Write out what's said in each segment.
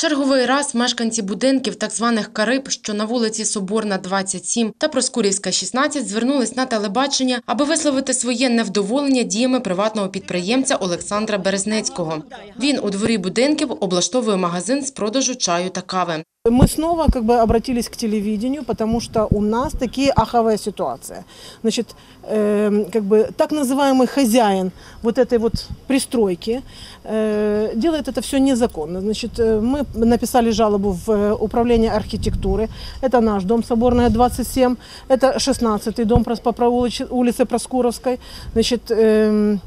Черговий раз мешканці будинків так званих Кариб, що на вулиці Соборна, 27 та Проскурівська, 16, звернулись на телебачення, аби висловити своє невдоволення діями приватного підприємця Олександра Березнецького. Він у дворі будинків облаштовує магазин з продажу чаю та кави. Мы снова как бы обратились к телевидению, потому что у нас такие аховая ситуация. Значит, эм, как бы так называемый хозяин вот этой вот пристройки э, делает это все незаконно. Значит, э, мы написали жалобу в э, управление архитектуры. Это наш дом Соборная 27, это 16-й дом прос- по провулоч- улице Проскуровской. Значит, эм,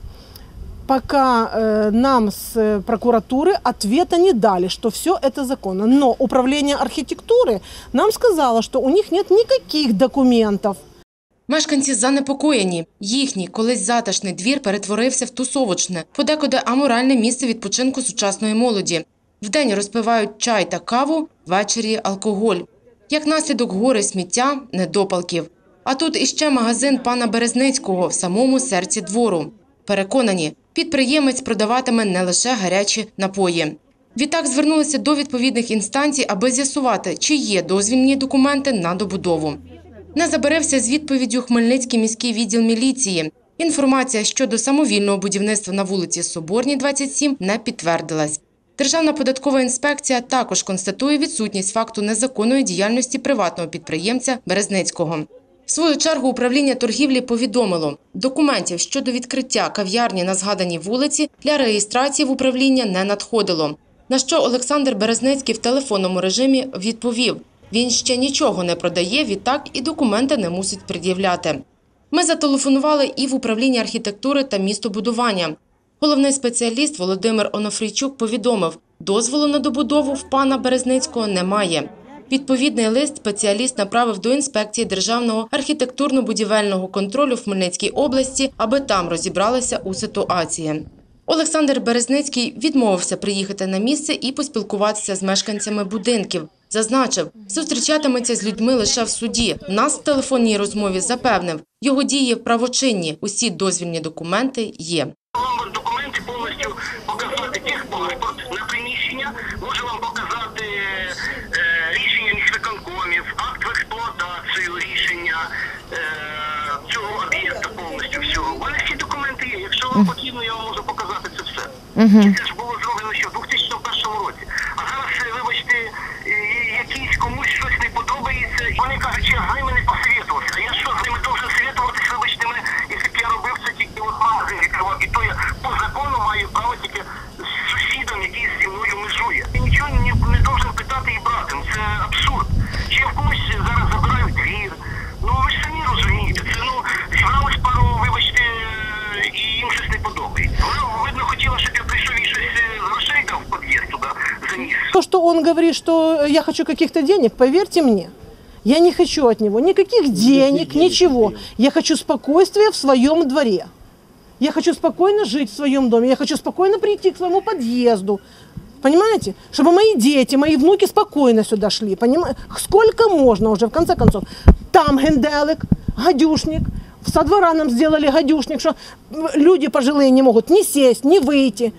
пока э, нам с э, прокуратуры ответа не дали, что все это законно. Но управление архитектуры нам сказало, что у них нет никаких документов. Мешканці занепокоєні. Їхній колись затишний двір перетворився в тусовочне, подекуди аморальне місце відпочинку сучасної молоді. Вдень розпивають чай та каву, ввечері алкоголь. Як наслідок гори сміття, недопалків. А тут іще магазин пана Березницького в самому серці двору. Переконані, підприємець продаватиме не лише гарячі напої. Відтак звернулися до відповідних інстанцій, аби з'ясувати, чи є дозвільні документи на добудову. Не забарився з відповіддю Хмельницький міський відділ міліції. Інформація щодо самовільного будівництва на вулиці Соборній, 27, не підтвердилась. Державна податкова інспекція також констатує відсутність факту незаконної діяльності приватного підприємця Березницького. В свою чергу управління торгівлі повідомило, документів щодо відкриття кав'ярні на згаданій вулиці для реєстрації в управління не надходило. На що Олександр Березницький в телефонному режимі відповів: він ще нічого не продає, відтак і документи не мусить пред'являти. Ми зателефонували і в управління архітектури та містобудування. Головний спеціаліст Володимир Онофрійчук повідомив, дозволу на добудову в пана Березницького немає. Відповідний лист спеціаліст направив до інспекції Державного архітектурно-будівельного контролю в Хмельницькій області, аби там розібралися у ситуації. Олександр Березницький відмовився приїхати на місце і поспілкуватися з мешканцями будинків. Зазначив, зустрічатиметься з людьми лише в суді. Нас в телефонній розмові запевнив, його дії правочинні, усі дозвільні документи є. Документи повністю показати техпаспорт на приміщення, можу вам показати е, рішення міськвиконкомів, акт в експлуатацію рішення е, цього об'єкта повністю всього. У мене всі документи є. Якщо вам потрібно, я вам можу показати це все. І це ж було зроблено ще в 2001 році. А зараз, е, вибачте, е, якийсь комусь щось не подобається. і Вони кажуть, що я з То, что он говорит, что я хочу каких-то денег, поверьте мне, я не хочу от него никаких денег, ничего. Я хочу спокойствия в своем дворе. Я хочу спокойно жить в своем доме. Я хочу спокойно прийти к своему подъезду. Понимаете? Чтобы мои дети, мои внуки спокойно сюда шли. Понимаете? Сколько можно уже, в конце концов. Там генделик, гадюшник. Со двора нам сделали гадюшник, что люди пожилые не могут ни сесть, ни выйти.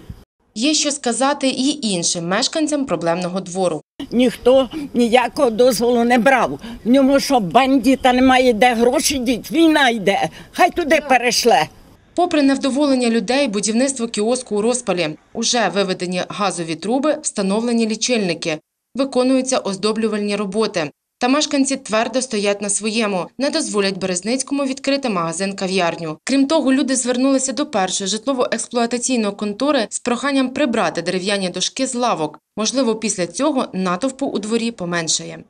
Є що сказати і іншим мешканцям проблемного двору. Ніхто ніякого дозволу не брав. В ньому що бандита немає де гроші діть, війна йде. Хай туди перейшле. Попри невдоволення людей, будівництво кіоску у розпалі. Уже виведені газові труби, встановлені лічильники. Виконуються оздоблювальні роботи. Та мешканці твердо стоять на своєму, не дозволять Березницькому відкрити магазин-кав'ярню. Крім того, люди звернулися до першої житлово-експлуатаційної контори з проханням прибрати дерев'яні дошки з лавок. Можливо, після цього натовпу у дворі поменшає.